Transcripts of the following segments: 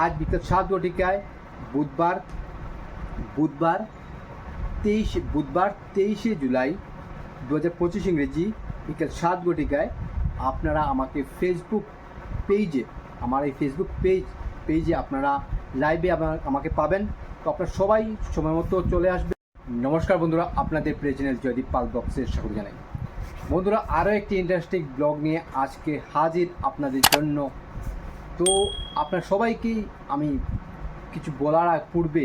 আজ বিকেল সাত ঘটিকায় বুধবার বুধবার, তেইশ, বুধবার, তেইশে জুলাই দু হাজার পঁচিশ ইংরেজি বিকেল সাত ঘটিকায় আপনারা আমাকে ফেসবুক পেজে আমার এই ফেসবুক পেজ পেজে আপনারা লাইভে আমাকে পাবেন। তো আপনারা সবাই সময় মতো চলে আসবেন। নমস্কার বন্ধুরা, আপনাদের প্রেজেন্ট জয়দীপ পাল বক্সের স্বাগত জানাই। বন্ধুরা, আরও একটি ইন্টারেস্টিং ব্লগ নিয়ে আজকে হাজির আপনাদের জন্য তো আপনার সবাইকেই আমি কিছু বলার পূর্বে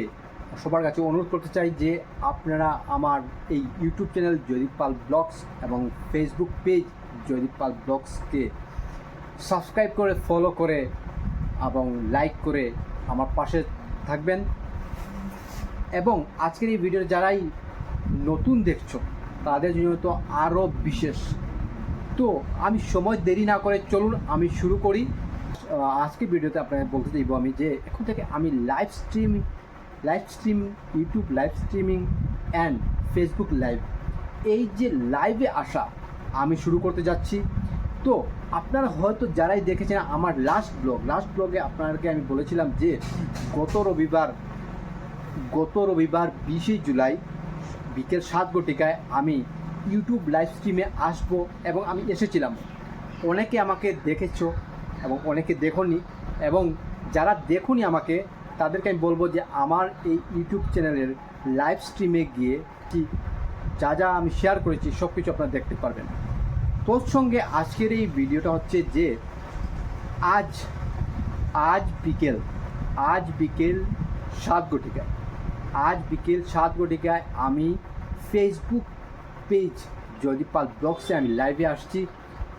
সবার কাছে অনুরোধ করতে চাই যে আপনারা আমার এই YouTube channel Joydeep Pal blogs এবং ফেসবুক পেজ জয়দীপ পাল ব্লগসকে সাবস্ক্রাইব করে, ফলো করে এবং লাইক করে আমার পাশে থাকবেন। এবং আজকের এই ভিডিও যারাই নতুন দেখছ, তাদের জন্য তো আরও বিশেষ। তো আমি সময় দেরি না করে চলুন, আমি শুরু করি। আহ, আজকের ভিডিওতে আপনাদের বলতে চাইব আমি যে এখন থেকে আমি live stream live stream YouTube live streaming and Facebook live এই যে লাইভে আসা আমি শুরু করতে যাচ্ছি। তো আপনারা হয়তো যারাই দেখেছেন আমার লাস্ট ব্লগ লাস্ট ব্লগে আপনাদেরকে আমি বলেছিলাম যে গত রবিবার গত রবিবার বিশে জুলাই বিকেল সাত ঘটিকায় আমি ইউটিউব লাইভ স্ট্রিমে আসব এবং আমি এসেছিলাম। অনেকে আমাকে দেখেছ এবং অনেকে দেখোনি। এবং যারা দেখোনি আমাকে, তাদেরকে আমি বলব যে আমার এই ইউটিউব চ্যানেলের লাইভ স্ট্রিমে গিয়ে কি যা যা আমি শেয়ার করেছি সব কিছু আপনারা দেখতে পারবেন। তোর সঙ্গে আজকের এই ভিডিওটা হচ্ছে যে, আজ আজ বিকেল আজ বিকেল সাত ঘটিকায়। আজ বিকেল সাত ঘটিকায় আমি ফেসবুক পেজ জয়দীপ পাল ব্লগসে আমি লাইভে আসছি।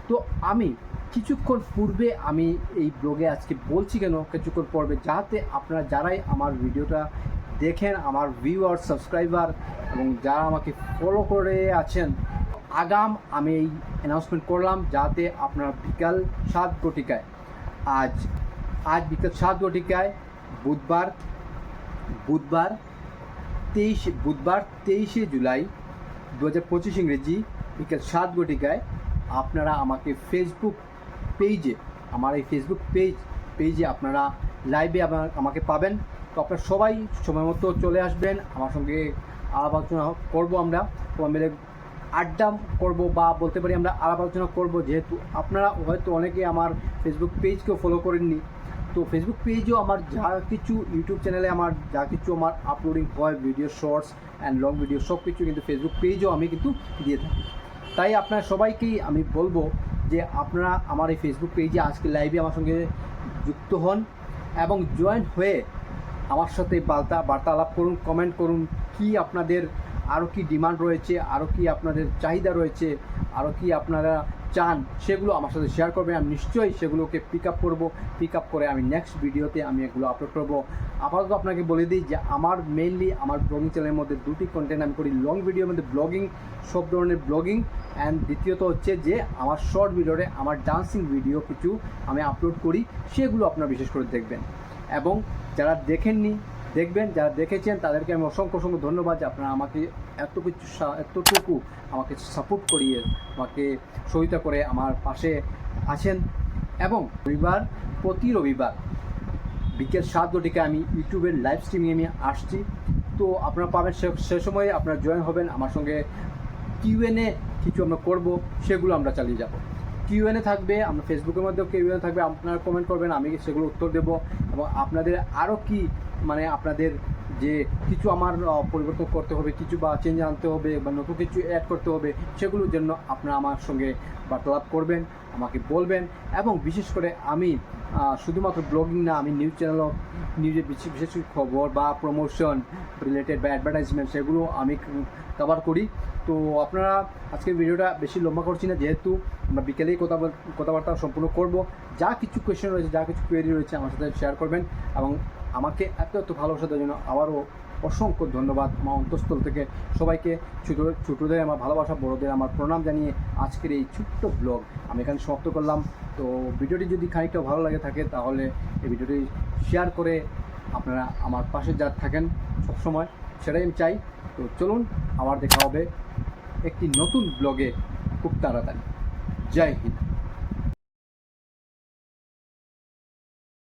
তো আমি কিছুক্ষণ পূর্বে আমি এই ব্লগে আজকে বলছি কেন কিছুক্ষণ পূর্বে, যাতে আপনারা যারাই আমার ভিডিওটা দেখেন, আমার ভিউয়ার সাবস্ক্রাইবার এবং যারা আমাকে ফলো করে আছেন, আগাম আমি এই অ্যানাউন্সমেন্ট করলাম যাতে আপনারা বিকাল সাত ঘটিকায়, আজ আজ বিকাল সাত ঘটিকায় বুধবার বুধবার তেইশ, বুধবার তেইশে জুলাই দু হাজার পঁচিশ ইংরেজি বিকেল সাত ঘটিকায় আপনারা আমাকে ফেসবুক পেজে আমার এই ফেসবুক পেজ পেজে আপনারা লাইভে আমার আমাকে পাবেন। তো আপনারা সবাই সময় মতো চলে আসবেন। আমার সঙ্গে আলাপ আলোচনা করব আমরা। সবাই মিলে আড্ডা করব বা বলতে পারি আমরা আলাপ আলোচনা করব। যেহেতু আপনারা হয়তো অনেকে আমার ফেসবুক পেজকেও ফলো করেননি। তো ফেসবুক পেজেও আমার যা কিছু ইউটিউব চ্যানেলে আমার যা কিছু আমার আপলোডিং হয় video shorts and long video সব কিছু কিন্তু ফেসবুক পেজেও আমি কিন্তু দিয়ে থাকি। তাই আপনার সবাইকেই আমি বলব যে আপনারা আমার এই ফেসবুক পেজে আজকে লাইভে আমার সঙ্গে যুক্ত হন এবং জয়েন হয়ে আমার সাথে বার্তা বার্তালাপ করুন কমেন্ট করুন, কি আপনাদের আরও কি ডিমান্ড রয়েছে আরও কি আপনাদের চাহিদা রয়েছে আরও কি আপনারা চান, সেগুলো আমার সাথে শেয়ার করবেন। আমি নিশ্চয়ই সেগুলোকে পিক আপ করব। পিক আপ করে আমি নেক্সট ভিডিওতে আমি এগুলো আপলোড করব। আপাতত আপনাকে বলে দিই যে আমার মেইনলি আমার ব্লগিং চ্যানেলের মধ্যে দুটি কন্টেন্ট আমি করি। লং ভিডিওর মধ্যে ব্লগিং সব ধরনের ব্লগিং অ্যান্ড দ্বিতীয়ত হচ্ছে যে আমার শর্ট ভিডিওতে আমার ডান্সিং ভিডিও কিছু আমি আপলোড করি। সেগুলো আপনারা বিশেষ করে দেখবেন। এবং যারা দেখেননি দেখবেন, যারা দেখেছেন, তাদেরকে আমি অসংখ্য অসংখ্য ধন্যবাদ যে আপনারা আমাকে এত কিছু এতটুকু আমাকে সাপোর্ট করিয়ে আমাকে সহায়তা করে আমার পাশে আছেন। এবং রবিবার, প্রতি রবিবার বিকেল সাত ঘটিকে আমি ইউটিউবের লাইভ স্ট্রিমিংয়ে আমি আসছি। তো আপনারা পাবেন সে সময় আপনারা জয়েন হবেন। আমার সঙ্গে কিউএনএ কিছু আমরা করব, সেগুলো আমরা চালিয়ে যাব। কিউএনএ থাকবে, আমরা ফেসবুকের মধ্যেও কিউএনএ থাকবে। আপনারা কমেন্ট করবেন, আমি সেগুলো উত্তর দেবো। এবং আপনাদের আরও কি মানে আপনাদের যে কিছু আমার পরিবর্তন করতে হবে, কিছু বা চেঞ্জ আনতে হবে বা নতুন কিছু অ্যাড করতে হবে, সেগুলোর জন্য আপনারা আমার সঙ্গে বার্তালাপ করবেন, আমাকে বলবেন এবং বিশেষ করে আমি শুধুমাত্র ব্লগিং না, আমি নিউজ চ্যানেলও নিউজের বিশেষ বিশেষ খবর বা প্রমোশন রিলেটেড বা অ্যাডভার্টাইজমেন্ট সেগুলো আমি কভার করি। তো আপনারা আজকের ভিডিওটা বেশি লম্বা করছি না, যেহেতু আমরা বিকেলেই কথা কথাবার্তা সম্পূর্ণ করব। যা কিছু কোয়েশ্চেন রয়েছে, যা কিছু কোয়েরি রয়েছে আমার সাথে শেয়ার করবেন এবং আমাকে এত এত ভালোবাসা দেওয়ার জন্য আবারও অসংখ্য ধন্যবাদ আমার অন্তঃস্থল থেকে সবাইকে, ছোটো, ছোটোদের আমার ভালোবাসা, বড়োদের আমার প্রণাম জানিয়ে আজকের এই ছোট্ট ব্লগ আমি এখানে সমাপ্ত করলাম। তো ভিডিওটি যদি খানিকটা ভালো লাগে থাকে তাহলে এই ভিডিওটি শেয়ার করে আপনারা আমার পাশে যা থাকেন সবসময় সেটাই আমি চাই। তো চলুন, আবার দেখা হবে একটি নতুন ব্লগে খুব তাড়াতাড়ি। জয় হিন্দ।